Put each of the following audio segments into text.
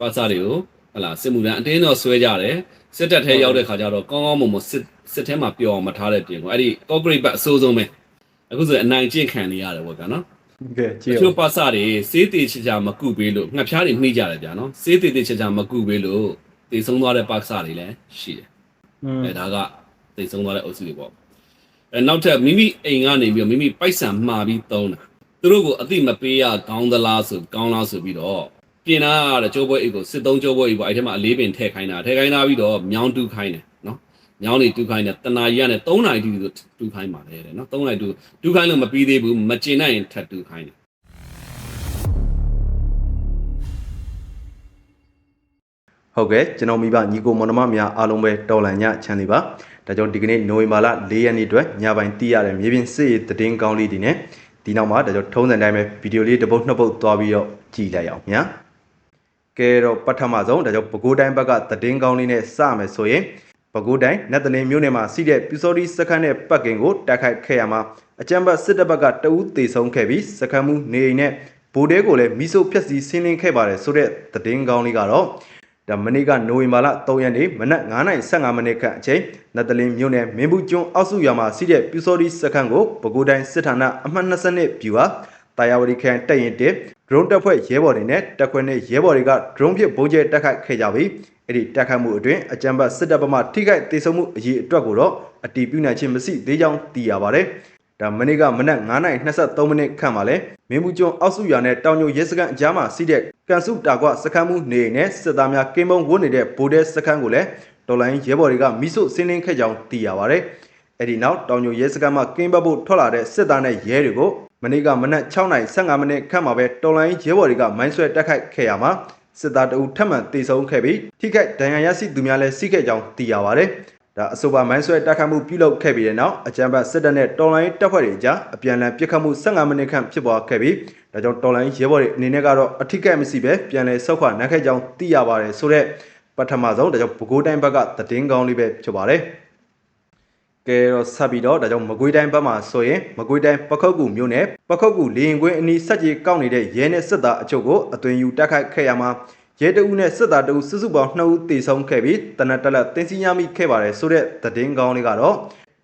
ပါစာတွေကိုဟလာစစ်မှုထမ်းအတင်းတော့ဆွဲကြတယ်စစ်တပ်ထဲရောက်တဲ့ခါကျတော့ကောင်းကောင်းမွန်မွန်စစ်စစ်ထဲမှာပျော်အောင်မထားတဲ့ပြင်ကိုအဲ့ဒီ concrete ဘတ်အစိုးဆုံးပဲအခုဆိုရင်အနိုင်ကျင့်ခံနေရတယ်ပေါ့ဗျာနော်ကဲကြည့်တရချို့အောင်ပါစာတွေစေးတေချာချာမကုပေးလို့ငှက်ဖျားတွေမှိကြတယ်ဗျာနော်စေးတေတေချာချာမကုပေးလို့တေဆုံးသွားတဲ့ပါစာတွေလည်းရှိတယ်อืมအဲဒါကသိဆုံးသွားတဲ့အုပ်စုတွေပေါ့အဲနောက်ထပ်မိမိအိမ်ကနေပြီးတော့မိမိပိုက်ဆံမှားပြီးသုံးတာသူတို့ကိုအတိမပေးရကောင်းသလားဆိုကောင်းလားဆိုပြီးတော့ ပြင်လာတဲ့ကျိုးပွဲအိတ်ကိုစစ်သုံးကျိုးပွဲအိတ်ပေါ့အဲ့ထဲမှာအလေးပင်ထည့်ခိုင်းတာထည့်ခိုင်းတာပြီးတော့မြောင်းတူးခိုင်းတယ်နော်မြောင်းနေတူးခိုင်းတယ်တနာကြီးကနဲ့3နိုင်တူးတူးခိုင်းပါလေတဲ့နော်3နိုင်တူးတူးခိုင်းလို့မပြီးသေးဘူးမကျင်နိုင်ရင်ထပ်တူးခိုင်းတယ်ဟုတ်ကဲ့ကျွန်တော်မိဘညီကိုမောင်နှမများအားလုံးပဲတော်လန်ညချမ်းလေးပါဒါကြောင့်ဒီကနေ့နိုဝင်ဘာလ၄ရက်နေ့အတွက်ညပိုင်းတည်ရတဲ့မြေပြင်စစ်ရေးသတင်းကောင်းလေးဒီနဲ့ဒီနောက်မှာဒါကြောင့်ထုံးစံတိုင်းပဲဗီဒီယိုလေးတစ်ပုတ်နှစ်ပုတ်သွားပြီးတော့ကြည့်လိုက်အောင်ညာ ကဲတော့ပထမဆုံးဒါကြောင့်ပဲခူးတိုင်းဘက်ကသတင်းကောင်းလေးနဲ့စမယ်ဆိုရင်ပဲခူးတိုင်းနတ်တလင်းမြို့နယ်မှာစီးတဲ့ပြူစောတိစခန်းနဲ့ပတ်ကင်ကိုတိုက်ခိုက်ခဲ့ရမှာအကြမ်းဖက်စစ်တပ်ဘက်ကတအူးတေဆုံးခဲ့ပြီးစခန်းမှုနေအိမ်နဲ့ဗိုလ်တဲကိုလည်းမိဆုပ်ဖြက်စီးဆင်းလင်းခဲ့ပါတယ်ဆိုတဲ့သတင်းကောင်းလေးကတော့ဒါမနေ့ကနိုဝင်ဘာလ3ရက်နေ့မနက်9:15မိနစ်ခန့်အချိန်နတ်တလင်းမြို့နယ်မင်းဘူးကျွန်းအောက်စုရွာမှာစီးတဲ့ပြူစောတိစခန်းကိုပဲခူးတိုင်းစစ်ဌာနအမှတ်22ပြူဟာ တာယာဝတီခရိုင်တပ်ရင်တစ်ဒရုန်းတပ်ဖွဲ့ရဲဘော်တွေနဲ့တပ်ခွဲနဲ့ရဲဘော်တွေကဒရုန်းဖြင့်ဘုံကျဲတက်ခိုက်ခဲ့ကြပြီးအဲ့ဒီတက်ခိုက်မှုအတွင်းအကြမ်းဖက်စစ်တပ်ဘက်မှထိခိုက်ဒေဆုံးမှုအရေးအတွက်ကိုတော့အတီးပြုနိုင်ခြင်းမရှိသေးကြောင်းသိရပါတယ်ဒါမနေ့ကမနက်9:23မိနစ်ခန့်မှာလဲမင်းဘူးကျွန်းအောက်စုရွာနဲ့တောင်ညိုရဲစခန်းအကြားမှာစီးတဲ့ကန်စုတာကွစခန်းမှုနေနဲ့စစ်သားများကင်းမုံဝတ်နေတဲ့ဗိုလ်တဲစခန်းကိုလည်းတော်လိုင်းရဲဘော်တွေကမိဆုဆင်းလင်းခဲ့ကြောင်းသိရပါတယ်။အဲ့ဒီနောက်တောင်ညိုရဲစခန်းမှာကင်းပတ်ဖို့ထွက်လာတဲ့စစ်သားနဲ့ရဲတွေကို မနေ့ကမနက်6:15မိနစ်ခန့်မှာပဲတော်လိုင်းရဲဘော်တွေကမိုင်းဆွဲတက်ခိုက်ခဲ့ရမှာစစ်သားတအုပ်ထပ်မံတေဆုံးခဲ့ပြီးထိခိုက်ဒဏ်ရာရရှိသူများလည်းရှိခဲ့ကြောင်းသိရပါတယ်။ဒါအဆိုပါမိုင်းဆွဲတက်ခတ်မှုပြုလုပ်ခဲ့ပြီးတဲ့နောက်အကြမ်းဖက်စစ်တပ်နဲ့တော်လိုင်းတပ်ဖွဲ့တွေကြားအပြန်အလှန်ပစ်ခတ်မှု15မိနစ်ခန့်ဖြစ်ပွားခဲ့ပြီးဒါကြောင့်တော်လိုင်းရဲဘော်တွေအနေနဲ့ကတော့အထိကက်မရှိပဲပြန်လည်ဆုတ်ခွာနိုင်ခဲ့ကြောင်းသိရပါတယ်ဆိုတော့ပထမဆုံးဒါကြောင့်ပဲခူးတိုင်းဘက်ကသတင်းကောင်းလေးပဲဖြစ်ပါတယ် ကဲတော့ဆက်ပြီးတော့ဒါကြောင့်မကွေးတိုင်းဘက်မှာဆိုရင်မကွေးတိုင်းပခုတ်ကူမြို့နယ်ပခုတ်ကူလေရင်ကွင်းအနီးစက်ကြီးကောက်နေတဲ့ရဲနဲ့စစ်သားအချို့ကိုအသွင်ယူတိုက်ခိုက်ခဲ့ရမှာရဲတအုပ်နဲ့စစ်သားတအုပ်စုစုပေါင်း2ဦးတေဆုံးခဲ့ပြီးတနက်တက်လက်တင်းစီရမိခဲ့ပါတယ်ဆိုတဲ့သတင်းကောင်းလေးကတော့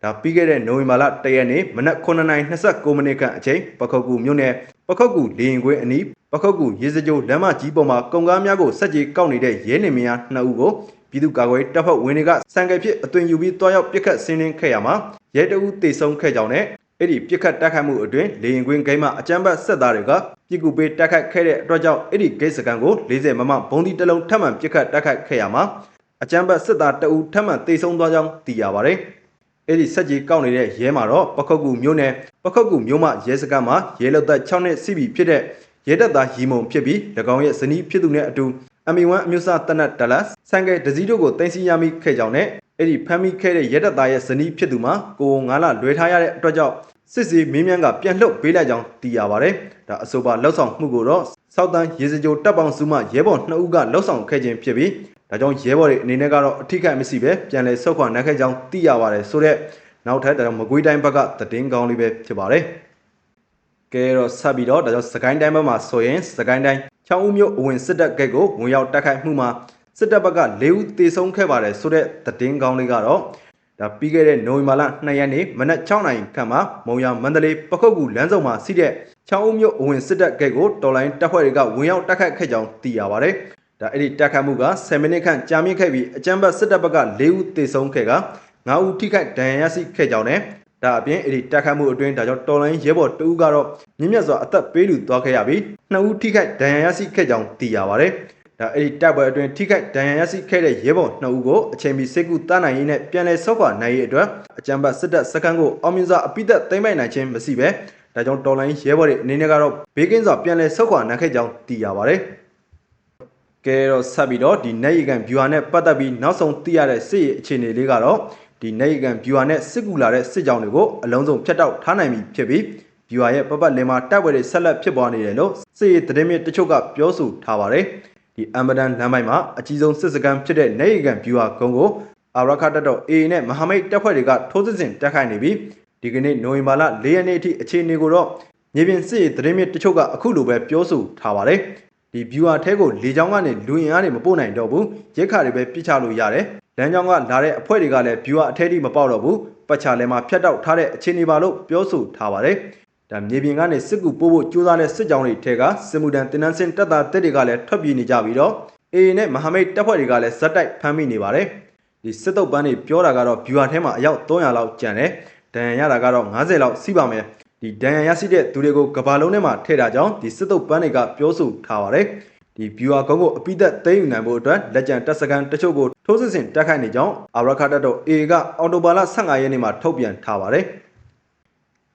ဒါပြီးခဲ့တဲ့နိုဝင်ဘာလ1ရက်နေ့မနက်9:29မိနစ်ခန့်အချိန်ပခုတ်ကူမြို့နယ်ပခုတ်ကူလေရင်ကွင်းအနီးပခုတ်ကူရေစကြိုလမ်းမကြီးပေါ်မှာကုန်ကားများကိုစက်ကြီးကောက်နေတဲ့ရဲနေမယား2ဦးကို ပြည်သူ့ကာကွယ်တပ်ဖွဲ့ဝင်တွေကစံကြယ်ဖြစ်အသွင်ယူပြီးတွားရောက်ပစ်ခတ်ဆင်းနှင်းခဲ့ရမှာရဲတအုပ်တေဆုံးခဲ့ကြောင်းနဲ့အဲ့ဒီပြစ်ခတ်တိုက်ခိုက်မှုအတွင်းလေရင်ကွင်းဂိမ်းမှာအကြမ်းဖက်ဆက်သားတွေကပြစ်ကူပေးတိုက်ခိုက်ခဲ့တဲ့အတွက်ကြောင့်အဲ့ဒီဂိတ်စကန်ကို40မမဘုံဒီတစ်လုံးထပ်မံပြစ်ခတ်တိုက်ခိုက်ခဲ့ရမှာအကြမ်းဖက်စစ်သားတအူထပ်မံတေဆုံးသွားကြောင်းသိရပါတယ်။အဲ့ဒီစက်ကြီးကောက်နေတဲ့ရဲမှာတော့ပခုတ်ကူမြို့နယ်ပခုတ်ကူမြို့မရဲစကန်မှာရဲလောက်သက်6နှစ်စီးပြီဖြစ်တဲ့ရဲတပ်သားရီမုံဖြစ်ပြီး၎င်းရဲ့ဇနီးဖြစ်သူနဲ့အတူ MA1 အမျိုးအစားတနတ်ဒလတ်ဆန်ကဲဒဇီတို့ကိုတင်စီရမိခဲ့ကြောင်းနဲ့အဲ့ဒီဖမ်းမိခဲ့တဲ့ရဲတပ်သားရဲ့ဇနီးဖြစ်သူမှာကိုယ်9လလွဲထားရတဲ့အတွက်ကြောင့်စစ်စီမင်းမြန်းကပြန်လှုပ်ပေးလိုက်ကြောင်းသိရပါတယ်။ဒါအဆိုပါလှုပ်ဆောင်မှုကိုတော့စောက်တန်းရေစကြိုတပ်ပေါင်းစုမှရဲဘော်2ဦးကလှုပ်ဆောင်ခဲ့ခြင်းဖြစ်ပြီးဒါကြောင့်ရဲဘော်တွေအနေနဲ့ကတော့အထိခိုက်မရှိပဲပြန်လည်ဆုတ်ခွာနိုင်ခဲ့ကြောင်းသိရပါတယ်ဆိုတော့နောက်ထပ်ဒါကြောင့်မကွေးတိုင်းဘက်ကသတင်းကောင်းလေးပဲဖြစ်ပါတယ်။ကဲတော့ဆက်ပြီးတော့ဒါကြောင့်စကိုင်းတိုင်းဘက်မှာဆိုရင်စကိုင်းတိုင်း ချောင်းဦးမြို့အဝင်စစ်တပ်ဂိတ်ကိုဝင်ရောက်တိုက်ခိုက်မှုမှာစစ်တပ်ဘက်က၄ဦးသေဆုံးခဲ့ပါတယ်ဆိုတော့သတင်းကောင်းလေးကတော့ဒါပြီးခဲ့တဲ့နိုဝင်ဘာလ2ရက်နေ့မနက်6နာရီခန့်မှာမုံရမန္တလေးပခုတ်ကူလမ်းစုံမှာစီးတဲ့ချောင်းဦးမြို့အဝင်စစ်တပ်ဂိတ်ကိုတော်လိုင်းတပ်ဖွဲ့တွေကဝင်ရောက်တိုက်ခတ်ခဲ့ကြောင်းသိရပါတယ်။ဒါအဲ့ဒီတိုက်ခတ်မှုက10မိနစ်ခန့်ကြာမြင့်ခဲ့ပြီးအကြမ်းဖက်စစ်တပ်ဘက်က4ဦးသေဆုံးခဲ့က9ဦးထိခိုက်ဒဏ်ရာရရှိခဲ့ကြောင်းနဲ့ ဒါအပြင်အဲ့ဒီတိုက်ခတ်မှုအတွင်းဒါကြောင့်တော်လိုင်းရဲဘော်2ဦးကတော့မြင့်မြတ်စွာအသက်ပေးလူသွားခဲ့ရပြီး2ဦးထိခိုက်ဒဏ်ရာရရှိခဲ့ကြောင်းသိရပါတယ်။ဒါအဲ့ဒီတပ်ပွဲအတွင်းထိခိုက်ဒဏ်ရာရရှိခဲ့တဲ့ရဲဘော်2ဦးကိုအချိန်မီစိတ်ကူတားနိုင်ရေးနဲ့ပြန်လည်ဆောက်ခွာနိုင်ရေးအတွက်အကြံပတ်စစ်တပ်စခန်းကိုအောင်မြင်စွာအပိသက်သိမ်းပိုက်နိုင်ခြင်းမရှိပဲဒါကြောင့်တော်လိုင်းရဲဘော်တွေအနေနဲ့ကတော့ဘေးကင်းစွာပြန်လည်ဆောက်ခွာနိုင်ခဲ့ကြောင်းသိရပါတယ်။ကဲတော့ဆက်ပြီးတော့ဒီနေရီကန် viewer နဲ့ပတ်သက်ပြီးနောက်ဆုံးသိရတဲ့စစ်ရေးအခြေအနေလေးကတော့ ဒီနေရီကန် viewer နဲ့စစ်ကူလာတဲ့စစ်ကြောင်းတွေကိုအလုံးစုံဖျက်တောက်ထားနိုင်ပြီဖြစ်ပြီး viewer ရဲ့ပတ်ပတ်လင်းမှာတပ်ပွဲတွေဆက်လက်ဖြစ်ပွားနေတယ်လို့စစ်ရေးသတင်းမြစ်တချို့ကပြောဆိုထားပါတယ်။ဒီအမ်ဘဒန်လမ်းပိုင်းမှာအကြီးဆုံးစစ်စခန်းဖြစ်တဲ့နေရီကန်ဗျူဟာကုန်းကိုအာရခတ်တပ်တော် AA နဲ့မဟာမိတ်တပ်ဖွဲ့တွေကထိုးစစ်ဆင်တိုက်ခိုက်နေပြီးဒီကနေ့နိုဝင်ဘာလ၄ရက်နေ့အထိအခြေအနေကိုတော့မြေပြင်စစ်ရေးသတင်းမြစ်တချို့ကအခုလိုပဲပြောဆိုထားပါတယ် ဒီ viewer ထဲကိုလေချောင်းကနေလူရင်အားတွေမပို့နိုင်တော့ဘူးရက်ခါတွေပဲပြစ်ချလို့ရတယ်လမ်းကြောင်းကလာတဲ့အဖွဲ့တွေကလည်း viewer အထဲထိမပေါက်တော့ဘူးပတ်ချာလဲမှာဖြတ်တောက်ထားတဲ့အခြေအနေပါလို့ပြောဆိုထားပါတယ်ဒါမြေပြင်ကနေစစ်ကူပို့ဖို့ကြိုးစားတဲ့စစ်ကြောင်းတွေထဲကစစ်မှုထမ်းတင်နန်းစင်တပ်သားတက်တွေကလည်းထွက်ပြေးနေကြပြီးတော့ AA နဲ့မဟာမိတ်တပ်ဖွဲ့တွေကလည်းဇက်တိုက်ဖမ်းမိနေပါတယ်ဒီစစ်တုပ်ပန်းတွေပြောတာကတော့ viewer ထဲမှာအယောက်300လောက်ကျန်တယ်ဒဏ်ရာရတာကတော့90လောက်စီးပါမယ် ဒီဒဏ်ရာရရှိတဲ့သူတွေကိုကဘာလုံးထဲမှာထည့်တာကြောင့်ဒီစစ်တုပ်ပန်းတွေကပြောဆိုထားပါတယ်ဒီ viewer ကုန်းကိုအပိသက်သိမ်းယူနိုင်ဖို့အတွက်လက်ကျန်တပ်စကန်တချို့ကိုထိုးစစ်ဆင်တိုက်ခိုက်နေကြောင်းအာရခတ်တပ်တော် AA ကအော်တိုဘာလ15ရက်နေ့မှာထုတ်ပြန်ထားပါတယ်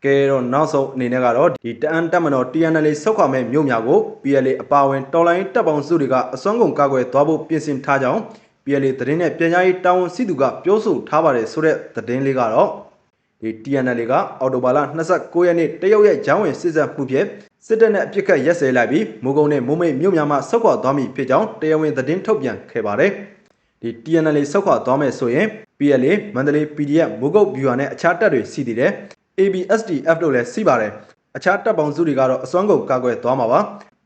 ကဲတော့နောက်ဆုံးအနေနဲ့ကတော့ဒီတအန်တပ်မတော် TNL စောက်ခွာမဲ့မြို့များကို PLA အပါအဝင်တော်လိုင်းတပ်ပေါင်းစုတွေကအစွမ်းကုန်ကာကွယ်သွားဖို့ပြင်ဆင်ထားကြောင်း PLA သတင်းနဲ့ပြန်ကြားရေးတာဝန်ရှိသူကပြောဆိုထားပါတယ်ဆိုတဲ့သတင်းလေးကတော့ ဒီ TNL ကအော်တိုဘာလ29ရက်နေ့တရုတ်ရဲ့ဂျောင်းဝင်စစ်ဆက်မှုဖြင့်စစ်တပ်နဲ့အပြစ်ခတ်ရက်စဲလိုက်ပြီးမိုးကုံနဲ့မိုးမိတ်မြို့များမှဆောက်ခွာသွားမည်ဖြစ်ကြောင်းတရားဝင်သတင်းထုတ်ပြန်ခဲ့ပါတယ်ဒီ TNL ဆောက်ခွာသွားမယ်ဆိုရင် PLA မန္တလေး PDF မိုးကုတ် viewer နဲ့အခြားတပ်တွေစီတည်တယ် ABSDF လို့လည်းစီးပါတယ်အခြားတပ်ပေါင်းစုတွေကတော့အစွမ်းကုန်ကာကွယ်သွားမှာပါ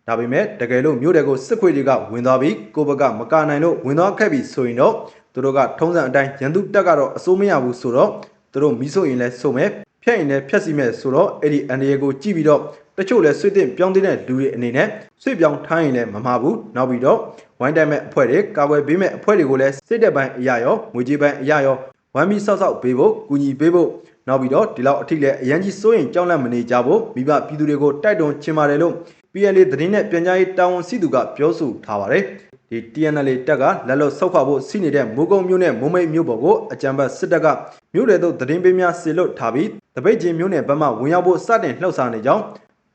ဒါပေမဲ့တကယ်လို့မြို့တွေကိုစစ်ခွေတွေကဝင်သွားပြီးကိုဘကမကာနိုင်လို့ဝင်သွားခဲ့ပြီဆိုရင်တော့သူတို့ကထုံးစံအတိုင်းရန်သူတက်ကတော့အစိုးမရဘူးဆိုတော့ သူတို့မီးဆိုရင်လည်းစုံမဲ့ဖြတ်ရင်လည်းဖြတ်စီမဲ့ဆိုတော့အဲ့ဒီအန်ဒီယေကိုကြည့်ပြီးတော့တချို့လည်းဆွေးတင်ပြောင်းတဲ့လူတွေအနေနဲ့ဆွေးပြောင်းထားရင်လည်းမမှားဘူးနောက်ပြီးတော့ဝိုင်းတိုင်မဲ့အဖွဲ့တွေကာကွယ်ပေးမဲ့အဖွဲ့တွေကိုလည်းစစ်တပ်ပိုင်းအရာရောငွေကြေးပိုင်းအရာရောဝမ်းပြီးဆောက်ဆောက်ပေးဖို့ကူညီပေးဖို့နောက်ပြီးတော့ဒီလောက်အထိလည်းအရန်ကြီးစိုးရင်ကြောက်လန့်မနေကြဖို့မိဘပြည်သူတွေကိုတိုက်တွန်းချင်ပါတယ်လို့ PLA သတင်းနဲ့ပြန်ကြားရေးတာဝန်ရှိသူကပြောဆိုထားပါတယ် ဒီ TNL တက်ကလက်လွတ်ဆောက်ခွာဖို့စီးနေတဲ့မိုးကုံမြို့နဲ့မိုးမိတ်မြို့ပေါ်ကိုအကြံဖတ်စစ်တပ်ကမြို့တွေသို့သတင်းပေးများဆေလွတ်ထားပြီးတပိတ်ချင်းမြို့နယ်ဘက်မှဝင်ရောက်ဖို့စတင်လှုပ်ရှားနေကြောင်း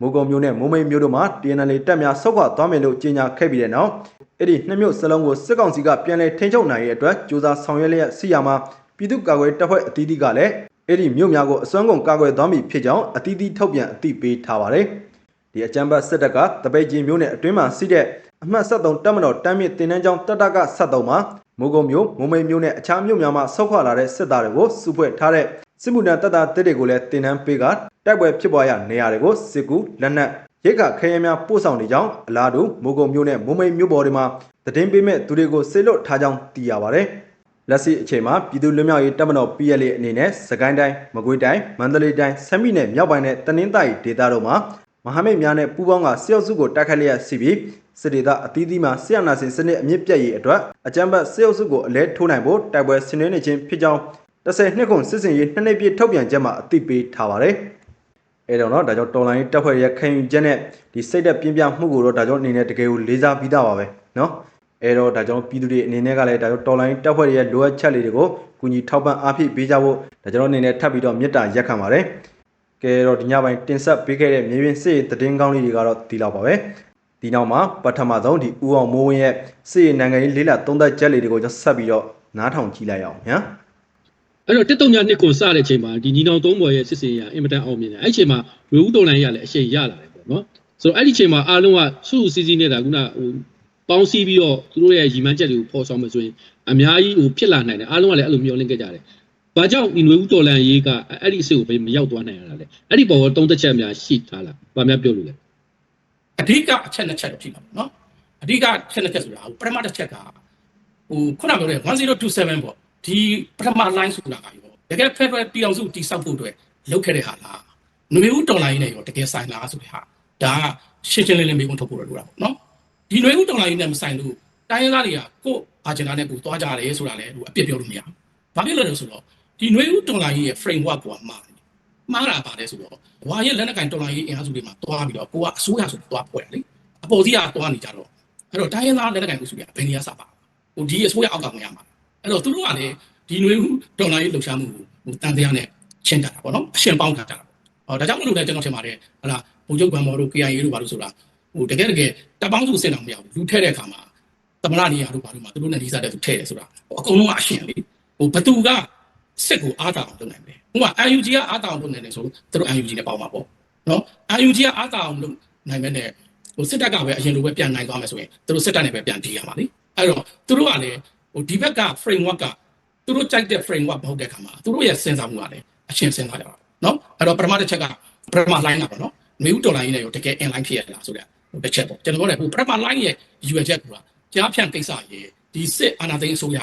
မိုးကုံမြို့နဲ့မိုးမိတ်မြို့တို့မှာ TNL တက်များဆောက်ခွာသွားမယ်လို့ကြေညာခဲ့ပြီးတဲ့နောက်အဲ့ဒီနှစ်မြို့စလုံးကိုစစ်ကောင်စီကပြန်လည်ထိန်းချုပ်နိုင်ရဲ့အတွက်စ조사ဆောင်ရွက်လျက်စီရမှာပြည်သူ့ကာကွယ်တပ်ဖွဲ့အသီးသီးကလည်းအဲ့ဒီမြို့များကိုအစွမ်းကုန်ကာကွယ်သွားမည်ဖြစ်ကြောင်းအသီးသီးထုတ်ပြန်အသိပေးထားပါတယ်။ဒီအကြံပတ်စစ်တပ်ကတပိတ်ကြီးမြို့နယ်အတွင်းမှာစီးတဲ့ အမှတ်73တပ်မတော်တမ်းမြင့်တင်နန်းကျောင်းတပ်တက73မှာမိုးကုံမြို့မိုးမိတ်မြို့နဲ့အခြားမြို့များမှာဆောက်ခွာလာတဲ့စစ်သားတွေကိုစုဖွဲ့ထားတဲ့စစ်မှုထမ်းတပ်သားတစ်တွေကိုလည်းတင်နန်းပေးကတိုက်ပွဲဖြစ်ပွားရနေရာတွေကိုစစ်ကူလက်နက်ရိတ်ကခဲယမ်းများပို့ဆောင်နေကြောင်းအလားတူမိုးကုံမြို့နဲ့မိုးမိတ်မြို့ပေါ်တွေမှာသတင်းပေးမဲ့သူတွေကိုဆေလွတ်ထားကြောင်းသိရပါတယ်။လက်ရှိအချိန်မှာပြည်သူ့လွတ်မြောက်ရေးတပ်မတော် PLA အနေနဲ့စကိုင်းတိုင်းမကွေးတိုင်းမန္တလေးတိုင်းဆမ်မီနဲ့မြောက်ပိုင်းနဲ့တနင်္သာရီဒေသတို့မှာမဟာမိတ်များနဲ့ပူးပေါင်းကစစ်အုပ်စုကိုတိုက်ခိုက်လျက်ရှိပြီး စစ်ဒေသအသီးသီးမှာဆရာနာစင်စနစ်အမြင့်ပြတ်ရေးအတွက်အကြမ်းဖက်စစ်အုပ်စုကိုအလဲထိုးနိုင်ဖို့တိုက်ပွဲဆင်နွှဲနေခြင်းဖြစ်ကြောင်း10နှစ်ကုန်စစ်စင်ရေးနှစ်နှစ်ပြည့်ထုတ်ပြန်ချက်မှာအသိပေးထားပါတယ်။အဲတော့နော်ဒါကြောင့်တော်လိုင်းတက်ဖွဲ့ရဲ့ခံယူချက်နဲ့ဒီစိတ်သက်ပြင်းပြမှုကိုတော့ဒါကြောင့်အနေနဲ့တကယ်ကိုလေးစားပြီးသားပါပဲနော်။အဲတော့ဒါကြောင့်ပြည်သူတွေအနေနဲ့ကလည်းဒါကြောင့်တော်လိုင်းတက်ဖွဲ့ရဲ့လိုအပ်ချက်လေးတွေကိုကူညီထောက်ပံ့အားဖြည့်ပေးကြဖို့ဒါကြောင့်အနေနဲ့ထပ်ပြီးတော့မေတ္တာရက်ခံပါတယ်။ကဲတော့ဒီညပိုင်းတင်ဆက်ပေးခဲ့တဲ့မြေပြင်စစ်ရေးသတင်းကောင်းလေးတွေကတော့ဒီလောက်ပါပဲ။ ဒီနောက်မှာပထမဆုံးဒီဦးအောင်မိုးဝင်းရဲ့စစ်ရေးနိုင်ငံရေးလေးလာသုံးသက်ချက်လေးတွေကိုကျွန်တော်ဆက်ပြီးတော့နားထောင်ကြည့်လိုက်အောင်ညာအဲ့တော့တက်တုံညာနှစ်ကိုစတဲ့အချိန်မှာဒီညီနောင်သုံးဘော်ရဲ့စစ်စင်ရအင်မတန်အောင်မြင်တယ်အဲ့ဒီအချိန်မှာဝေဦးတော်လိုင်းရလည်းအရှိန်ရလာတယ်ပေါ့နော်ဆိုတော့အဲ့ဒီအချိန်မှာအားလုံးကစုစုစည်းစည်းနေတာခုနဟိုပေါင်းစည်းပြီးတော့သူတို့ရဲ့ရီမန်းချက်တွေကိုဖော်ဆောင်မယ်ဆိုရင်အများကြီးဟိုဖြစ်လာနိုင်တယ်အားလုံးကလည်းအဲ့လိုမျှော်လင့်ခဲ့ကြတယ်ဘာကြောင့်ဒီຫນွေဦးတော်လန်ရေးကအဲ့ဒီအစ်ကိုပဲမရောက်သွားနိုင်ရတာလဲအဲ့ဒီပေါ်တော့တုံးသက်ချက်များရှိထားလားဘာများပြောလို့လဲ အဓိကအချက်နှစ်ချက်ဖြစ်ပါမယ်နော်အဓိကအချက်နှစ်ချက်ဆိုတာဟိုပထမတစ်ချက်ကဟိုခုနပြောတဲ့1027ပေါ့ဒီပထမ line ဆိုတာကရောတကယ် federal ပြည်အောင်စုတိစောက်ဖို့အတွက်လုပ်ခဲ့တဲ့ဟာလားနွေဦးတော်လိုင်းနဲ့ရောတကယ်ဆိုင်လားဆိုတဲ့ဟာဒါကရှင်းရှင်းလင်းလင်းမေးခွန်းထုတ်ဖို့လိုတာပေါ့နော်ဒီနွေဦးတော်လိုင်းနဲ့မဆိုင်လို့တိုင်းရင်းသားတွေကကို့အာဂျင်နာနဲ့ကိုသွားကြတယ်ဆိုတာလည်းဟိုအပြစ်ပြောလို့မရဘူးဘာဖြစ်လို့လဲဆိုတော့ဒီနွေဦးတော်လိုင်းရဲ့ framework ကမှာ မှားတာပါတယ်ဆိုတော့ဝါရဲ့လက်နက်ကန်တော်လိုင်းရေးအင်အားစုတွေမှာတွားပြီးတော့ကိုကအစိုးရဆိုတွားဖွဲ့တယ်လေအပေါ်စီးကတွားနေကြတော့အဲ့တော့တိုင်းရင်းသားလက်နက်ကန်ကိုစုတွေကဘယ်နေရာစပါဟိုဒီအစိုးရအောက်ကဝင်ရမှာအဲ့တော့သူတို့ကလည်းဒီຫນွေဦးတော်လိုင်းရေးလှုပ်ရှားမှုကိုဟိုတန်တရားနဲ့ချင်းကြတာပေါ့နော်အရှင်ပေါင်းထားကြတာဟောဒါကြောင့်မလို့လည်းကျွန်တော်ထင်ပါတယ်ဟလာဘုံချုပ်ကံမော်တို့ KIA တို့ဘာလို့ဆိုတာဟိုတကယ်တကယ်တပ်ပေါင်းစုစင်အောင်မရဘူးလူထဲတဲ့အခါမှာသမရနေရာတို့ဘာလို့မှသူတို့နဲ့ဒီစားတဲ့သူထဲတယ်ဆိုတာဟိုအကုန်လုံးကအရှင်လေဟိုဘသူက စစ်ကိုအားတောင်လုပ်နိုင်တယ်ဟိုက UNG ကအားတောင်လုပ်နိုင်တယ်ဆိုလို့သူတို့ UNG နဲ့ပေါင်းမှာပေါ့နော် UNG ကအားတောင်လုပ်နိုင်မဲ့နဲ့ဟိုစစ်တပ်ကပဲအရင်လိုပဲပြန်နိုင်သွားမယ်ဆိုရင်သူတို့စစ်တပ်နဲ့ပဲပြန်တီးရမှာလေအဲ့တော့သူတို့ကလည်းဟိုဒီဘက်က framework ကသူတို့ကြိုက်တဲ့ framework မဟုတ်တဲ့ခါမှာသူတို့ရဲ့စဉ်းစားမှုကလည်းအရှင်းစဉ်းစားကြတာနော်အဲ့တော့ပထမတစ်ချက်ကပထမ line ကပေါ့နော်မျိုးတော်လိုင်းနဲ့ရောတကယ် in line ဖြစ်ရလားဆိုတဲ့ဟိုတစ်ချက်ပေါ့ကျွန်တော်တို့လည်းဟိုပထမ line ရဲ့ရွယ်ချက်ကကြားဖြန့်ကိစ္စရဲ့ဒီစစ်အာဏာသိမ်းအစိုးရ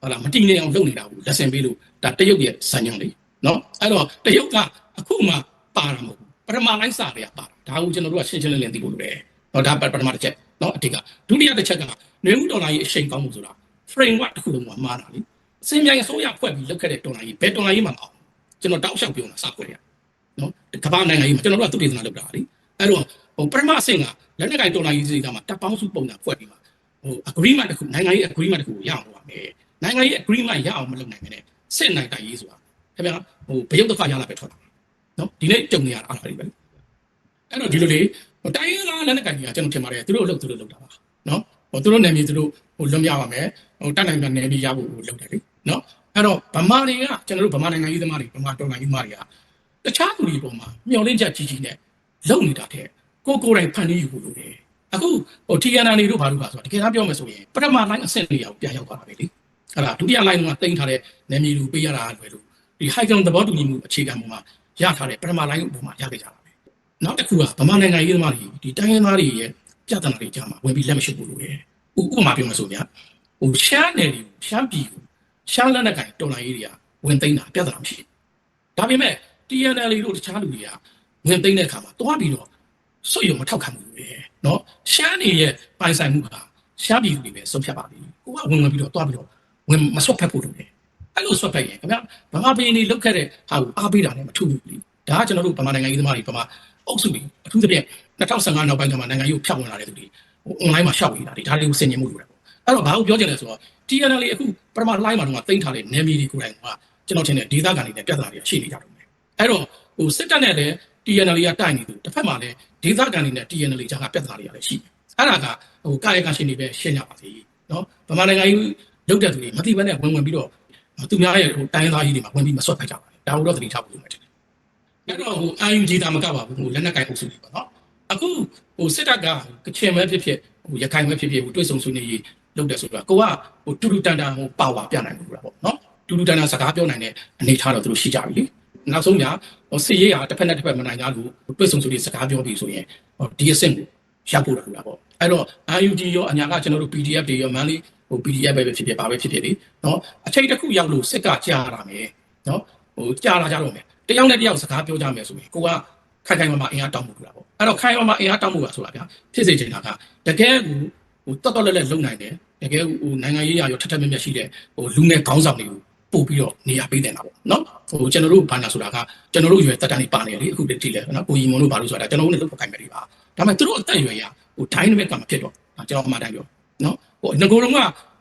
ဟုတ်လားမတည်နေအောင်လုပ်နေတာကိုလက်ဆင်ပေးလို့ဒါတရုတ်ရဲ့စံညွှန်းလေးနော်အဲ့တော့တရုတ်ကအခုမှပါတာမဟုတ်ဘူးပထမ line စာတွေကပါတာဒါကိုကျွန်တော်တို့ကရှင်းရှင်းလင်းလင်းသိဖို့လိုတယ်နော်ဒါပထမတစ်ချက်နော်အတိတ်ကဒုတိယတစ်ချက်ကနေမှုဒေါ်လာကြီးအရှိန်ကောင်းမှုဆိုတာ framework တစ်ခုလုံးကမှားတာလေစင်မြိုင်အစိုးရဖွဲ့ပြီးလုပ်ခဲ့တဲ့ဒေါ်လာကြီးဘယ်ဒေါ်လာကြီးမှမအောင်ကျွန်တော်တောက်လျှောက်ပြောတာစခွဲရနော်ကမ္ဘာနိုင်ငံကြီးမှာကျွန်တော်တို့ကသူတည်သနာလုပ်တာလေအဲ့တော့ဟိုပထမအဆင့်ကလက်နက်ကိုင်ဒေါ်လာကြီးစီကမှတပ်ပေါင်းစုပုံစံဖွဲ့ပြီးမှဟို agreement တစ်ခုနိုင်ငံရေး agreement တစ်ခုကိုရအောင်လုပ်ရမယ် နိုင်ငံရေး agreement ရအောင်မလုပ်နိုင်ခဲ့တဲ့စစ်နိုင်တိုင်ရေးဆိုတာခင်ဗျာဟိုဘယုတ်တစ်ခါရလာပဲထွက်တာနော်ဒီနေ့ကြုံနေရတာအားလည်းပဲအဲ့တော့ဒီလိုလေတိုင်းရင်းသားလက်နက်ကိုင်ကြီးကကျွန်တော်ထင်ပါတယ်သူတို့အလုပ်သူတို့လုပ်တာပါနော်ဟိုသူတို့နယ်မြေသူတို့ဟိုလွတ်မြောက်ပါမယ်ဟိုတတ်နိုင်တဲ့နယ်မြေရဖို့လုပ်တယ်လေနော်အဲ့တော့ဗမာတွေကကျွန်တော်တို့ဗမာနိုင်ငံရေးသမားတွေဗမာတော်နိုင်ငံရေးသမားတွေကတခြားသူတွေပေါ်မှာမျောလင့်ချက်ကြီးကြီးနဲ့လုပ်နေတာတဲ့ကိုကိုယ်တိုင်ဖန်တီးယူဖို့လိုတယ်အခုဟို TNN တွေတို့ဘာလို့ပါဆိုတော့တကယ်တမ်းပြောမယ်ဆိုရင်ပထမ line အဆင့်တွေရောက်ပြန်ရောက်သွားတာပဲလေ အဲ့ဒါဒုတိယ line ကတင်ထားတဲ့နယ်မြေလူပေးရတာလွယ်လို့ဒီ high ground သဘောတူညီမှုအခြေခံပေါ်မှာရထားတဲ့ပထမ line ပေါ်မှာရခဲ့ကြတာပဲနောက်တစ်ခုကဗမာနိုင်ငံရေးသမားတွေဒီတိုင်းရင်းသားတွေရဲ့ပြဿနာတွေကြားမှာဝင်ပြီးလက်မရှိဖို့လိုတယ်ဥပမာပြောမယ်ဆိုရင်ဟိုရှမ်းနယ်တွေရှမ်းပြည်ကိုရှမ်းလက်နက်ကင်တော်လိုင်းရေးတွေကဝင်သိမ်းတာပြဿနာမရှိဘူးဒါပေမဲ့ TNL တို့တခြားလူတွေကဝင်သိမ်းတဲ့အခါမှာတွားပြီးတော့စွတ်ရုံမထောက်ခံဘူးလေနော်ရှမ်းနေရဲ့ပိုင်ဆိုင်မှုကရှမ်းပြည်လူတွေပဲဆုံးဖြတ်ပါပြီကိုကဝင်ဝင်ပြီးတော့တွားပြီးတော့ ဝင်မဆွတ်ဖက်ဖို့လုပ်တယ်အဲ့လိုဆွတ်ဖက်ရင်ခင်ဗျဗမာပြည်နေလုတ်ခဲ့တဲ့ဟာကိုအားပေးတာနဲ့မထူးဘူးလေဒါကကျွန်တော်တို့ဗမာနိုင်ငံရေးသမားတွေဗမာအုပ်စုတွေအထူးသဖြင့်2015နောက်ပိုင်းကျမှနိုင်ငံရေးကိုဖျောက်ဝင်လာတဲ့သူတွေဟို online မှာရှောက်နေတာဒီဒါတွေကိုဆင်ញင်မှုလုပ်တယ်ပေါ့အဲ့တော့ဘာကိုပြောချင်လဲဆိုတော့ TNL အခုပထမ line မှာတော့တင်ထားတဲ့နယ်မြေတွေကိုယ်တိုင်ကကျွန်တော်ထင်တယ်ဒေသခံတွေနဲ့ပြဿနာတွေရှိနေကြတယ်အဲ့တော့ဟိုစစ်တပ်နဲ့လည်း TNL ကတိုက်နေသူတစ်ဖက်မှာလည်းဒေသခံတွေနဲ့ TNL ကြားကပြဿနာတွေကလည်းရှိတယ်အဲ့ဒါကဟိုကာယကရှင်တွေပဲရှင်းကြပါစေနော်ဗမာနိုင်ငံကြီး လုတ်တဲ့သူတွေမတိဘဲနဲ့ဝင်ဝင်ပြီးတော့သူများရဲ့ဟိုတိုင်းသားကြီးတွေမှာဝင်ပြီးမဆွတ်ဖိုက်ကြပါနဲ့ဒါကိုတော့သတိထားဖို့လိုမယ်တဲ့အဲ့တော့ဟို IUG တာမကပါဘူးဟိုလက်နက်ကိုင်အုပ်စုတွေပေါ့နော်အခုဟိုစစ်တပ်ကကချင်ပဲဖြစ်ဖြစ်ဟိုရခိုင်ပဲဖြစ်ဖြစ်ဟိုတွိတ်ဆုံဆွေးနွေးရေးလုပ်တယ်ဆိုတော့ကိုကဟိုတူတူတန်တန်ဟိုပါဝါပြနိုင်လို့လားပေါ့နော်တူတူတန်တန်စကားပြောနိုင်တဲ့အနေထားတော့သူတို့ရှိကြပြီလေနောက်ဆုံးညာဟိုစစ်ရေးဟာတစ်ဖက်နဲ့တစ်ဖက်မနိုင်ကြလို့တွိတ်ဆုံဆွေးနွေးစကားပြောပြီးဆိုရင်ဟိုဒီအဆင့်ကိုရောက်ဖို့တော့လားပေါ့အဲ့တော့ IUG ရောအညာကကျွန်တော်တို့ PDF တွေရောမန်လေး ဟို PDF ပဲဖြစ်ဖြစ်ပါပဲဖြစ်ဖြစ်လေနော်အချိန်တစ်ခုရောက်လို့စစ်ကကြာလာမယ်နော်ဟိုကြာလာကြတော့မယ်တယောက်နဲ့တယောက်စကားပြောကြမယ်ဆိုရင်ကိုကခိုင်ခိုင်မာမာအင်အားတောင်းမှုလို့လားပေါ့အဲ့တော့ခိုင်မာမာအင်အားတောင်းမှုပါဆိုတာဗျာဖြစ်စေချင်တာကတကယ်ကိုဟိုတော်တော်လည်းလည်းလုံနိုင်တယ်တကယ်ဟိုနိုင်ငံရေးရရောထက်ထက်မြက်မြက်ရှိတဲ့ဟိုလူငယ်ခေါင်းဆောင်တွေကိုပို့ပြီးတော့နေရာပေးတင်တာပေါ့နော်ဟိုကျွန်တော်တို့ဘာနာဆိုတာကကျွန်တော်တို့ရွယ်တက်တန်းနေပါနေလေအခုတည်းတိလဲနော်ကိုကြီးမွန်တို့ဘာလို့ဆိုတာကျွန်တော်တို့လည်းလုပ်ခိုင်းမယ်တွေပါဒါပေမဲ့သူတို့အသက်ရွယ်ရဟိုဒိုင်းနမက်ကမဖြစ်တော့ကျွန်တော်အမှန်တမ်းပြောနော် ဟိုငကိုယ်တော့က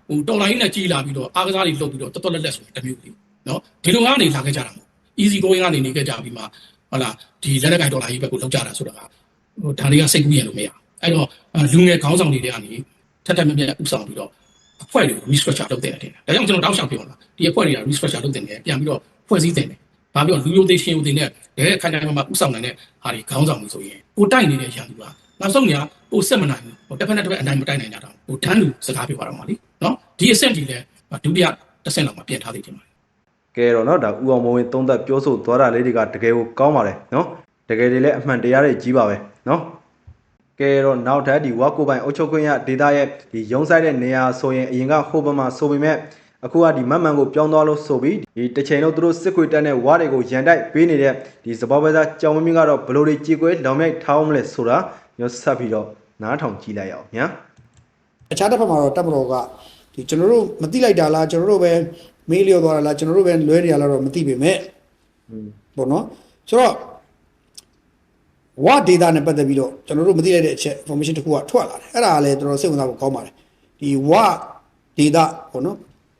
ဟိုတော်လိုင်းနဲ့ကြီးလာပြီးတော့အားကစားတွေလုပ်ပြီးတော့တော်တော်လက်လက်ဆိုတမျိုးလေးနော်ဒီလိုကနေလာခဲ့ကြတာမဟုတ် easy going ကနေနေခဲ့ကြပြီးမှဟုတ်လားဒီလက်နက်ကင်ဒေါ်လာကြီးဘက်ကိုလောက်ကြတာဆိုတာကဟိုဒါတွေကစိတ်ကူးရင်လို့မရအဲ့တော့လူငယ်ခေါင်းဆောင်တွေတွေကနေထက်ထက်မြက်မြက်ဥဆောင်ပြီးတော့အဖွဲ့တွေကို restructure လုပ်တဲ့တယ်ဒါကြောင့်ကျွန်တော်တောက်လျှောက်ပြောတာဒီအဖွဲ့တွေက restructure လုပ်တဲ့တယ်ပြန်ပြီးတော့ဖွဲ့စည်းတဲ့တယ်ဘာပြောလူမျိုးသေးရှင်ယူတဲ့နဲ့တကယ်ခိုင်ခိုင်မာမာဥဆောင်နိုင်တဲ့ဟာတွေခေါင်းဆောင်မှုဆိုရင်ကိုတိုက်နေတဲ့ရန်သူက နောက်ဆုံးညာကိုဆက်မနိုင်ဘူးဟိုတစ်ဖက်နဲ့တစ်ဖက်အနိုင်မတိုက်နိုင်ကြတော့ဟိုတန်းလူစကားပြောရတော့မှာလीနော်ဒီအဆင့်ဒီလဲဒုတိယတစ်ဆင့်လောက်မှပြင်ထားသေးတယ်မှာ ကဲတော့เนาะဒါဦးအောင်မိုးဝင်းသုံးသက်ပြောဆိုသွားတာလေးတွေကတကယ်ကိုကောင်းပါတယ်เนาะတကယ်တွေလည်းအမှန်တရားတွေကြီးပါပဲเนาะကဲတော့နောက်ထပ်ဒီဝါကိုပိုင်အုတ်ချုပ်ခွင့်ရဒေတာရဲ့ဒီရုံးဆိုင်တဲ့နေရာဆိုရင်အရင်ကဟိုဘက်မှာဆိုပေမဲ့အခုကဒီမတ်မှန်ကိုပြောင်းသွားလို့ဆိုပြီးဒီတစ်ချိန်လုံးသူတို့စစ်ခွေတက်တဲ့ဝါတွေကိုရန်တိုက်ပေးနေတဲ့ဒီစပောပဲသားကြောင်မင်းမင်းကတော့ဘလို့တွေကြေကွဲလောင်မြိုက်ထားအောင်မလဲဆိုတာ ညဆက်ပြီးတော့နားထောင်ကြည့်လိုက်ရအောင်ညာအခြားတစ်ဖက်မှာတော့တပ်မတော်ကဒီကျွန်တော်တို့မသိလိုက်တာလားကျွန်တော်တို့ပဲမေးလျော်သွားတာလားကျွန်တော်တို့ပဲလွဲနေရလားတော့မသိပေမဲ့ပေါ့နော်ဆိုတော့ဝါဒေတာနဲ့ပတ်သက်ပြီးတော့ကျွန်တော်တို့မသိလိုက်တဲ့အချက် information တစ်ခုကထွက်လာတယ်အဲ့ဒါကလည်းတော်တော်စိတ်ဝင်စားဖို့ကောင်းပါတယ်ဒီဝါဒေတာပေါ့နော်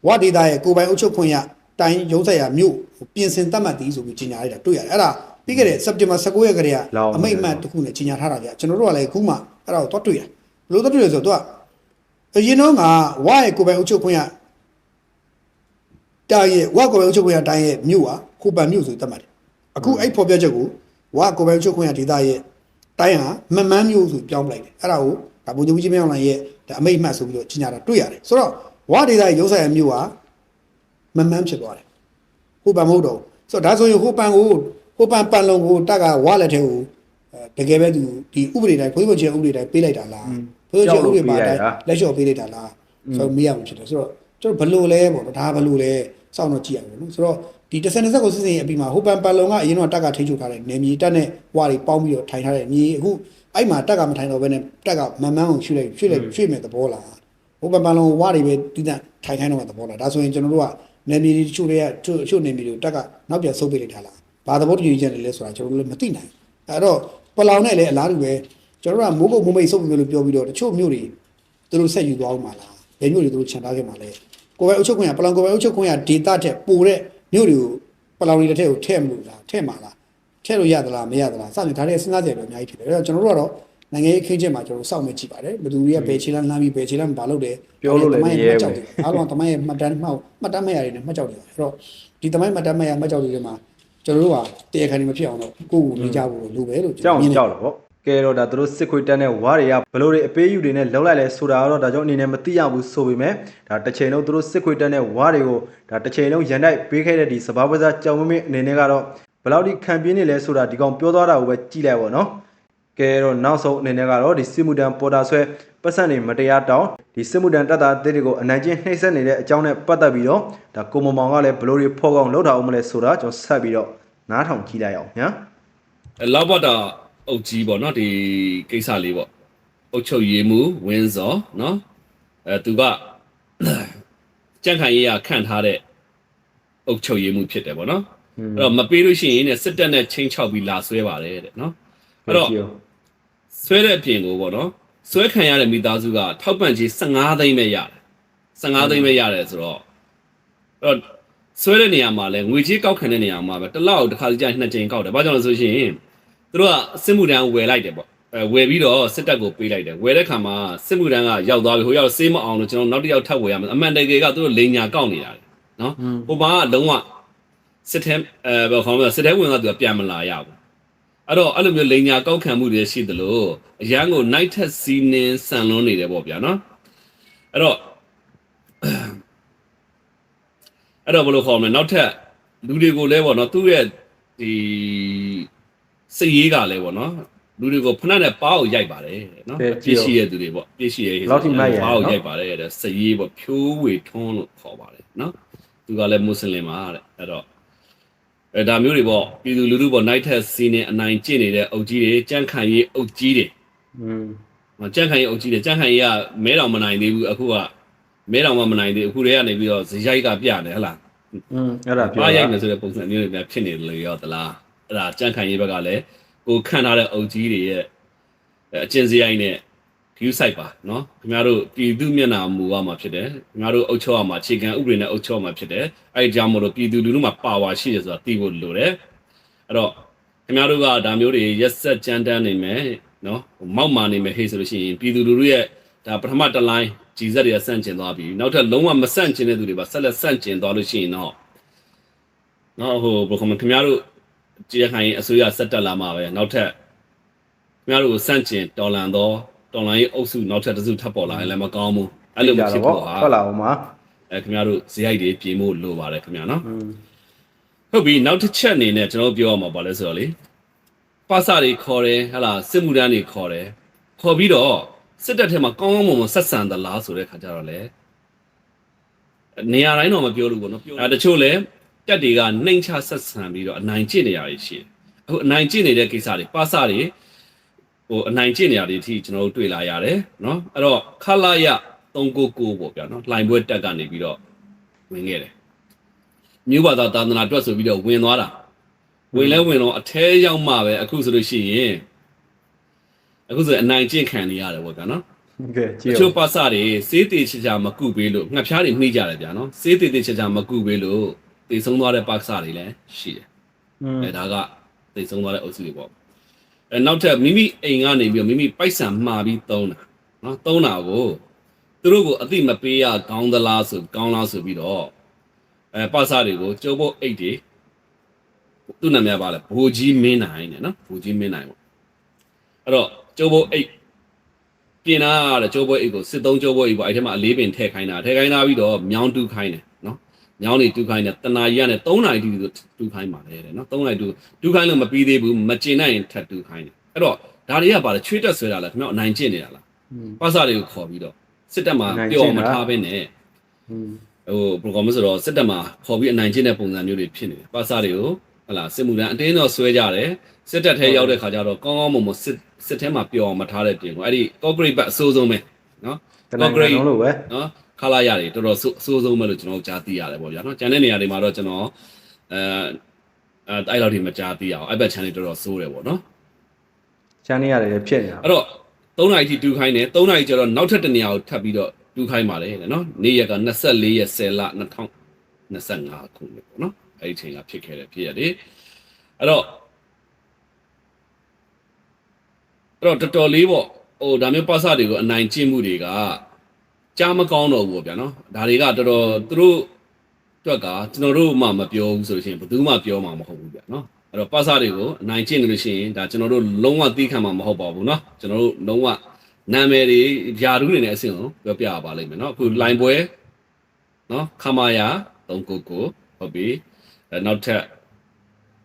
ဝါဒေတာရဲ့ကိုယ်ပိုင်အုပ်ချုပ်ခွင့်ရတိုင်းရုံးဆက်ရမြို့ပြင်ဆင်သတ်မှတ်သည်ဆိုပြီးကြီးညာလိုက်တာတွေ့ရတယ်အဲ့ဒါ ပြီးခဲ့တဲ့ September 19ရက်ခရေကအမိတ်အမှတ်တစ်ခုနဲ့ကြီးညာထားတာဗျကျွန်တော်တို့ကလည်းအခုမှအဲ့ဒါကိုသွားတွေ့ရတယ်ဘယ်လိုသွားတွေ့လဲဆိုတော့သူကအရင်တော့ကဝါရဲ့ကိုယ်ပိုင်အုပ်ချုပ်ခွင့်ရတိုင်းရဲ့ဝါကိုယ်ပိုင်အုပ်ချုပ်ခွင့်ရတိုင်းရဲ့မြို့ဟာခုပန်မြို့ဆိုသတ်မှတ်တယ်အခုအဲ့ဖော်ပြချက်ကိုဝါကိုယ်ပိုင်အုပ်ချုပ်ခွင့်ရဒေသရဲ့တိုင်းဟာမမှန်းမြို့ဆိုပြောင်းပလိုက်တယ်အဲ့ဒါကိုဒါဘုံချုပ်ကြီးမင်းအောင်လှိုင်ရဲ့ဒါအမိတ်အမှတ်ဆိုပြီးတော့ကြီးညာတာတွေ့ရတယ်ဆိုတော့ဝါဒေသရဲ့ရုံးဆိုင်ရမြို့ဟာမမှန်းဖြစ်သွားတယ်ခုပန်မဟုတ်တော့ဘူးဆိုတော့ဒါဆိုရင်ဟိုပန်ကို ဟိုပန်ပန်လုံးကိုတက်ကဝါလက်ထဲကိုအဲအဲတကယ်ပဲသူဒီဥပဒေတိုင်းဘုရားချင်းဥပဒေတိုင်းပေးလိုက်တာလားဘုရားချင်းဥပဒေမှာတိုင်းလက်လျှော့ပေးလိုက်တာလားဆိုတော့မေးရမှာဖြစ်တယ်ဆိုတော့ကျွန်တော်ဘလို့လဲပေါ့နော်ဒါဘလို့လဲစောင့်တော့ကြည့်ရအောင်နော်ဆိုတော့ဒီတစ်စက်တစ်စက်ကိုစစ်စင်အပြီးမှာဟိုပန်ပန်လုံကအရင်တော့တက်ကထိန်းချုပ်ထားတဲ့နေမြေတက်နဲ့ဝါတွေပေါင်းပြီးတော့ထိုင်ထားတဲ့မြေအခုအဲ့မှာတက်ကမထိုင်တော့ဘဲနဲ့တက်ကမမန်းကိုရွှေ့လိုက်ရွှေ့လိုက်ရွှေ့မဲ့သဘောလားဟိုပန်ပန်လုံဝါတွေပဲတည်တံ့ထိုင်ခိုင်းတော့မဲ့သဘောလားဒါဆိုရင်ကျွန်တော်တို့ကနေမြေတချို့တွေကချို့ချို့နေမြေတွေတက်ကနောက်ပြန်ဆုတ်ပေးလိုက်တာလား ဘာသဘောတူညီချက်တွေလဲဆိုတာကျွန်တော်တို့လည်းမသိနိုင်အဲ့တော့ပလောင်နဲ့လည်းအလားတူပဲကျွန်တော်တို့ကမိုးကုတ်မိုးမိတ်ဆုတ်ပြီးလို့ပြောပြီးတော့တချို့မျိုးတွေသူတို့ဆက်ယူသွားအောင်မလားဘယ်မျိုးတွေသူတို့ခြံထားခဲ့မှာလဲကိုယ်ပဲအုပ်ချုပ်ခွင့်ရပလောင်ကိုယ်ပဲအုပ်ချုပ်ခွင့်ရဒေတာတက်ပိုတဲ့မျိုးတွေကိုပလောင်တွေတစ်ထည့်ကိုထည့်မလို့လားထည့်မှာလားထည့်လို့ရသလားမရသလားစသဖြင့်ဒါတွေစဉ်းစားကြရတော့အများကြီးဖြစ်တယ်အဲ့တော့ကျွန်တော်တို့ကတော့နိုင်ငံရေးခင်းချက်မှာကျွန်တော်စောင့်မကြည့်ပါတယ်ဘယ်သူတွေကဘယ်ခြေလမ်းလှမ်းပြီးဘယ်ခြေလမ်းမလုပ်တယ်အားလုံးတမိုင်းရဲ့မှတ်ကြောက်တယ်မှတ်တမ်းမှတ်မှတ်တမ်းမှတ်ရတွေနဲ့မှတ်ကြောက်တယ်အဲ့တော့ဒီတမိုင်းမှတ်တမ်းမှတ်ရမှတ်ကြောက်တွေမှာ ကျွန်တော်တို့ကတရားခံနေမဖြစ်အောင်တော့ကိုယ့်ကိုနေကြဖို့လိုပဲလို့ကြောက်မြင်တယ် ကြောက်တော့ဗောကဲတော့ဒါသူတို့စစ်ခွေတက်တဲ့ဝါတွေကဘလို့တွေအပေးယူတွေနဲ့လောက်လိုက်လဲဆိုတာကတော့ဒါကြောင့်အနေနဲ့မသိရဘူးဆိုပေမဲ့ဒါတစ်ချိန်လုံးသူတို့စစ်ခွေတက်တဲ့ဝါတွေကိုဒါတစ်ချိန်လုံးရန်တိုက်ပေးခဲ့တဲ့ဒီစဘာဝဇာကြောင်မင်းမင်းအနေနဲ့ကတော့ဘယ်လောက်ဒီခံပြင်းနေလဲဆိုတာဒီကောင်ပြောသွားတာကိုပဲကြည့်လိုက်ပါတော့ကဲတော့နောက်ဆုံးအနေနဲ့ကတော့ဒီစစ်မှုတန်းပေါ်တာဆွဲပတ်စံနေမတရားတောင်း ဒီစစ်မှုတန်းတပ်သားအသစ်တွေကိုအနိုင်ကျင့်နှိပ်စက်နေတဲ့အကြောင်းနဲ့ပတ်သက်ပြီးတော့ဒါကိုမမောင်ကလည်းဘလို့တွေဖော်ကောင်းလောက်တာအောင်မလဲဆိုတာကျွန်တော်ဆက်ပြီးတော့နားထောင်ကြည့်လိုက်အောင်ညာအဲလောက်ဘတာအုတ်ကြီးပေါ့နော်ဒီကိစ္စလေးပေါ့အုတ်ချုပ်ရေးမှုဝင်းစော်နော်အဲသူကကြန့်ခိုင်ရေးရခန့်ထားတဲ့အုတ်ချုပ်ရေးမှုဖြစ်တယ်ပေါ့နော်အဲ့တော့မပေးလို့ရှိရင်ねစစ်တပ်နဲ့ချင်းချောက်ပြီးလာဆွဲပါတယ်တဲ့နော်အဲ့တော့ဆွဲတဲ့အပြင်ကိုပေါ့နော် ဆွဲခံရတဲ့မိသားစုကထောက်ပံ့ကြေး15သိန်းပဲရတယ်15သိန်းပဲရတယ်ဆိုတော့အဲ့တော့ဆွဲတဲ့နေရာမှာလဲငွေကြေးကောက်ခံတဲ့နေရာမှာပဲတစ်လောက်တစ်ခါကြိုင်နှစ်ကြိမ်ကောက်တယ်ဘာကြောင့်လဲဆိုရှင်သူတို့ကစစ်မှုတန်းဝယ်လိုက်တယ်ပေါ့အဲဝယ်ပြီးတော့စစ်တပ်ကိုပေးလိုက်တယ်ဝယ်တဲ့ခါမှာစစ်မှုတန်းကရောက်သွားပြီဟိုရောက်ဆေးမအောင်လို့ကျွန်တော်နောက်တစ်ယောက်ထပ်ဝယ်ရမယ်အမှန်တကယ်ကသူတို့လိန်ညာကောက်နေတာလေနော်ဟိုမှာကလုံးဝစစ်ထဲအဲဘယ်ခေါ်မလဲစစ်ထဲဝင်ကသူကပြန်မလာရဘူး အဲ့တော့အဲ့လိုမျိုးလိန်ညာကောက်ခံမှုတွေရှိသလိုအရန်ကို night test စီးနင်းဆန်လွန်းနေတယ်ပေါ့ဗျာနော်အဲ့တော့အဲ့တော့ဘယ်လိုခေါ်မလဲနောက်ထပ်လူတွေကိုလည်းပေါ့နော်သူ့ရဲ့ဒီစိတ်ရေးကလည်းပေါ့နော်လူတွေကိုဖဏနဲ့ပါအောင်ရိုက်ပါတယ်နော်ကဲပြည့်ရှိတဲ့သူတွေပေါ့ပြည့်ရှိရဲ့လောက်ထိမိုက်ရပါအောင်နော်ရိုက်ပါတယ်တဲ့စိတ်ရေးပေါ့ဖြိုးဝေထွန်းလို့ခေါ်ပါတယ်နော်သူကလည်းမွတ်စလင်ပါတဲ့အဲ့တော့ အဲဒါမျိုးတွေပေါ့ပြည်သူလူထုပေါ့ night test စီးနေအနိုင်ကျင့်နေတဲ့အုပ်ကြီးတွေကြန့်ခိုင်ရေးအုပ်ကြီးတွေဟွန်းကြန့်ခိုင်ရေးအုပ်ကြီးတွေကြန့်ခိုင်ရေးကမဲတော်မနိုင်သေးဘူးအခုကမဲတော်မမနိုင်သေးအခုတည်းကနေပြီးတော့ဇရိုက်ကပြတယ်ဟလားอืมအဲ့ဒါပြောတာရိုက်မယ်ဆိုတဲ့ပုံစံမျိုးတွေဖြစ်နေလေရောသလားအဲ့ဒါကြန့်ခိုင်ရေးဘက်ကလည်းကိုခံထားတဲ့အုပ်ကြီးတွေရဲ့အကျင့်စရိုက်နဲ့ ဂရုစိုက်ပါနော်ခင်ဗျားတို့ပြည်သူမျက်နှာမူရမှာဖြစ်တယ်ခင်ဗျားတို့အုပ်ချုပ်ရမှာအခြေခံဥပဒေနဲ့အုပ်ချုပ်ရမှာဖြစ်တယ်အဲဒီကြောင့်မို့လို့ပြည်သူလူထုမှာပါဝါရှိတယ်ဆိုတာသိဖို့လိုတယ်အဲ့တော့ခင်ဗျားတို့ကဒါမျိုးတွေရက်ဆက်ကြမ်းတမ်းနေမယ်နော်မောက်မာနေမယ်ဟေးဆိုလို့ရှိရင်ပြည်သူလူထုရဲ့ဒါပထမတစ်လိုင်းဂျီဇက်တွေကဆန့်ကျင်သွားပြီနောက်ထပ်လုံးဝမဆန့်ကျင်တဲ့သူတွေပါဆက်လက်ဆန့်ကျင်သွားလို့ရှိရင်တော့နော်ဟိုဘယ်ကောင်ခင်ဗျားတို့ကြည်ရခိုင်အစိုးရဆက်တက်လာမှာပဲနောက်ထပ်ခင်ဗျားတို့ကိုဆန့်ကျင်တော်လန်တော့ တော်လန်ရေးအုပ်စုနောက်ထပ်တစ်စုထပ်ပေါ်လာရင်လည်းမကောင်းဘူးအဲ့လိုမဖြစ်ဖို့ဟာထွက်လာအောင်ပါအဲခင်ဗျားတို့ဇယိုက်တွေပြင်ဖို့လိုပါတယ်ခင်ဗျာနော်อืมဟုတ်ပြီနောက်တစ်ချက်အနေနဲ့ကျွန်တော်ပြောရမှာပါလဲဆိုတော့လေပါစာတွေခေါ်တယ်ဟဟလာစစ်မှုတန်းတွေခေါ်တယ်ခေါ်ပြီးတော့စစ်တပ်ထဲမှာကောင်းကောင်းမွန်မွန်ဆက်ဆံသလားဆိုတဲ့ခါကျတော့လေနေရာတိုင်းတော့မပြောလို့ပေါ့နော်ပြောအဲတချို့လဲတက်တွေကနှိမ်ချဆက်ဆံပြီးတော့အနိုင်ကျင့်နေရတွေရှိတယ်အခုအနိုင်ကျင့်နေတဲ့ကိစ္စတွေပါစာတွေ ဟိုအနိုင်ကျင့်နေရတွေအထိကျွန်တော်တို့တွေ့လာရတယ်နော်အဲ့တော့ခလာရ399ပေါ့ဗျာနော်လှိုင်ပွဲတက်ကနေပြီးတော့ဝင်ခဲ့တယ်မြို့ဘာသာသာသနာအတွက်ဆိုပြီးတော့ဝင်သွားတာဝင်လဲဝင်တော့အထဲရောက်မှပဲအခုဆိုလို့ရှိရင်အခုဆိုရင်အနိုင်ကျင့်ခံနေရတယ်ပေါ့ဗျာနော်ကဲကြည့်တအောင်ချို့ပါစတွေစေးတေချာချာမကုပေးလို့ငှက်ဖျားတွေနှိမ့်ကြတယ်ဗျာနော်စေးတေတေချာချာမကုပေးလို့တေဆုံးသွားတဲ့ပါစတွေလည်းရှိတယ်อืมအဲဒါကတေဆုံးသွားတဲ့အုပ်စုတွေပေါ့ အဲနောက်ထပ်မိမိအိမ်ကနေပြီးတော့မိမိပိုက်ဆံမှားပြီးသုံးတာနော်သုံးတာကိုသူတို့ကိုအတိမပေးရကောင်းသလားဆိုကောင်းလားဆိုပြီးတော့အဲပါစတွေကိုကျုပ်ဖို့အိတ်တွေသူ့နာမည်ပါလဲဘူကြီးမင်းနိုင်နဲ့နော်ဘူကြီးမင်းနိုင်ပေါ့အဲ့တော့ကျုပ်ဖို့အိတ်ပြင်လာတဲ့ကျုပ်ဖို့အိတ်ကိုစစ်သုံးကျုပ်ဖို့အိတ်ပေါ့အဲ့ထဲမှာအလေးပင်ထည့်ခိုင်းတာထည့်ခိုင်းတာပြီးတော့မြောင်းတူးခိုင်းတယ် ညောင်းနေတူးခိုင်းတယ်တနာရီကနေ3နာရီတူးဆိုတူးခိုင်းပါလေတဲ့နော်3နာရီတူးတူးခိုင်းလို့မပြီးသေးဘူးမကျင်နိုင်ရင်ထပ်တူးခိုင်းတယ်အဲ့တော့ဒါတွေကပါလေချွေးတက်ဆွဲတာလားခင်ဗျအနိုင်ကျင့်နေတာလားပတ်စာတွေကိုခေါ်ပြီးတော့စစ်တပ်မှာပျော်မထားဘဲနဲ့ဟိုဘယ်ကောင်မဆိုတော့စစ်တပ်မှာခေါ်ပြီးအနိုင်ကျင့်တဲ့ပုံစံမျိုးတွေဖြစ်နေတယ်ပတ်စာတွေကိုဟလာစစ်မှုထမ်းအတင်းတော့ဆွဲကြတယ်စစ်တပ်ထဲရောက်တဲ့ခါကျတော့ကောင်းကောင်းမွန်မွန်စစ်စစ်ထဲမှာပျော်မထားတဲ့တင်ကိုအဲ့ဒီ corporate ဘက်အဆိုးဆုံးပဲနော် corporate လုံးလို့ပဲနော် ခလာရတယ်တော်တော်ဆိုအဆိုးဆုံးပဲလို့ကျွန်တော်ကြားသိရတယ်ပေါ့ဗျာနော်ကျန်တဲ့နေရာတွေမှာတော့ကျွန်တော်အဲအဲအဲ့လောက်ထိမကြားသိရအောင်အဲ့ဘက် channel တော်တော်ဆိုးတယ်ပေါ့နော်ချမ်းနေရတယ်လည်းဖြစ်နေတာအဲ့တော့3နာရီထိတူခိုင်းတယ်3နာရီကျတော့နောက်ထပ်တစ်နေရာကိုထပ်ပြီးတော့တူခိုင်းပါတယ်နော်နေ့ရက်က24ရက်10လ2025ခုနှစ်ပေါ့နော်အဲ့ဒီချိန်ကဖြစ်ခဲ့တယ်ဖြစ်ရတယ်အဲ့တော့အဲ့တော့တော်တော်လေးပေါ့ဟိုဒါမျိုးပါစတွေကိုအနိုင်ကျင့်မှုတွေက ကြားမကောင်းတော့ဘူးပေါ့ဗျာနော်ဒါတွေကတော်တော်သူတို့အတွက်ကကျွန်တော်တို့မှမပြောဘူးဆိုလို့ရှိရင်ဘယ်သူမှပြောမှာမဟုတ်ဘူးဗျာနော်အဲ့တော့ပါစတွေကိုအနိုင်ကျင့်နေလို့ရှိရင်ဒါကျွန်တော်တို့လုံးဝသိခံမှာမဟုတ်ပါဘူးเนาะကျွန်တော်တို့လုံးဝနာမည်တွေຢာတူးနေတဲ့အဆင့်ကိုပြောပြပါလိမ့်မယ်เนาะအခု line ပွဲเนาะခမာယာ399ဟုတ်ပြီအဲနောက်ထပ်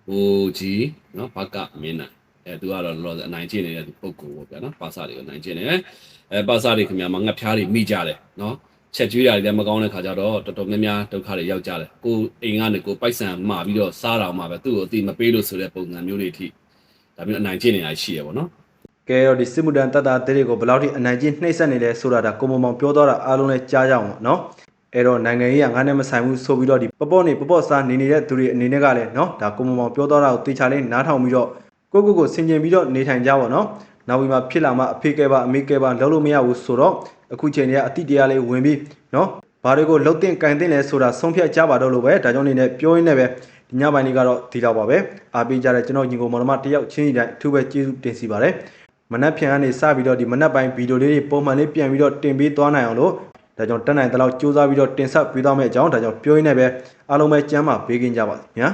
ဟိုကြီးเนาะဘကမင်းနာအဲသူကတော့လောလောဆယ်အနိုင်ကျင့်နေတဲ့ပုံကိုပေါ့ဗျာเนาะပါစတွေကိုအနိုင်ကျင့်နေတယ် အဲပါစတွေခင်ဗျာမှာငှက်ဖျားတွေမိကြတယ်เนาะချက်ကျွေးတာတွေလည်းမကောင်းတဲ့ခါကျတော့တော်တော်များများဒုက္ခတွေရောက်ကြတယ်ကိုယ်အိမ်ကနေကိုယ်ပိုက်ဆံမှာပြီးတော့စားတာမှပဲသူ့ကိုအတိမပေးလို့ဆိုတဲ့ပုံစံမျိုးတွေအထိဒါမျိုးအနိုင်ကျင့်နေတာရှိရပေါ့နော် ကဲတော့ဒီစစ်မှုတန်းတတ်တာတဲ့တွေကိုဘယ်လောက်ထိအနိုင်ကျင့်နှိမ့်ဆက်နေလဲဆိုတာဒါကိုမမောင်ပြောတော့တာအားလုံးလည်းကြားကြအောင်ပါနော်အဲ့တော့နိုင်ငံရေးကငါနဲ့မဆိုင်ဘူးဆိုပြီးတော့ဒီပပော့နေပပော့စားနေနေတဲ့သူတွေအနေနဲ့ကလည်းနော်ဒါကိုမမောင်ပြောတော့တာကိုတေချာလေးနားထောင်ပြီးတော့ကိုကိုကိုဆင်ကျင်ပြီးတော့နေထိုင်ကြပါနော် နောက်ပြီးမှဖြစ်လာမှအဖေကဲပါအမေကဲပါလုံးလို့မရဘူးဆိုတော့အခုချိန်တည်းကအတိတရားလေးဝင်ပြီးနော်ဘာတွေကိုလှုပ်တင်ကင်တင်လဲဆိုတာဆုံးဖြတ်ကြပါတော့လို့ပဲဒါကြောင့်နေနဲ့ပြောရင်းနဲ့ပဲဒီညပိုင်းလေးကတော့ဒီတော့ပါပဲအားပေးကြတဲ့ကျွန်တော်ညီကိုမောင်နှမတယောက်ချင်းစီတိုင်းအထူးပဲကျေးဇူးတင်စီပါတယ်မနက်ဖြန်ကနေစပြီးတော့ဒီမနက်ပိုင်းဗီဒီယိုလေးတွေပုံမှန်လေးပြန်ပြီးတော့တင်ပေးသွားနိုင်အောင်လို့ဒါကြောင့်တက်နိုင်တဲ့လောက်စူးစမ်းပြီးတော့တင်ဆက်ပေးသွားမယ့်အကြောင်းဒါကြောင့်ပြောရင်းနဲ့ပဲအားလုံးပဲကျမ်းမာပေးကင်းကြပါစေညာ